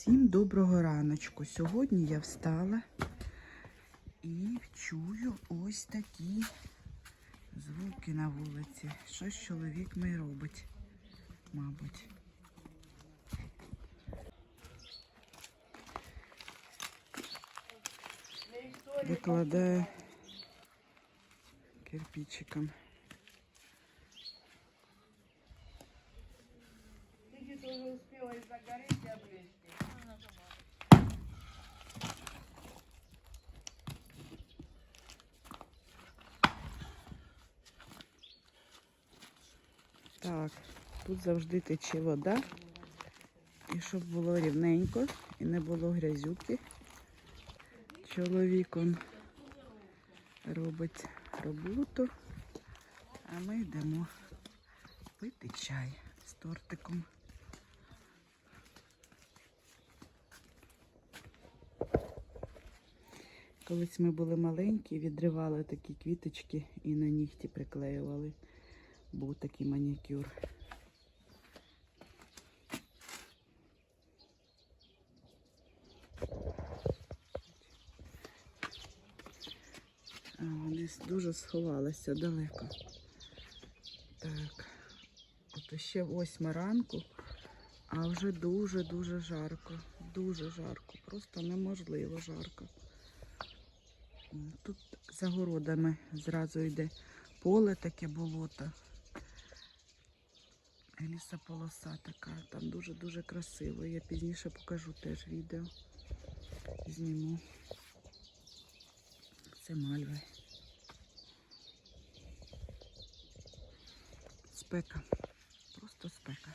Всім доброго раночку. Сьогодні я встала і чую ось такі звуки на вулиці. Щось чоловік мій робить, мабуть. Викладає кирпичиком. Ты тоже успела и загореть, Так, тут завжди тече вода. І щоб було рівненько і не було грязюки. Чоловіком робить роботу, а ми йдемо пити чай з тортиком. Колись ми були маленькі, відривали такі квіточки і на нігті приклеювали. Був такий манікюр. А, вони дуже сховалися далеко. Так, от ще восьма ранку, а вже дуже-дуже жарко. Дуже жарко. Просто неможливо жарко. Тут за городами зразу йде поле таке болото. Лісополоса така, там дуже-дуже красиво. Я пізніше покажу теж відео. Зніму. Це мальви. Спека. Просто спека.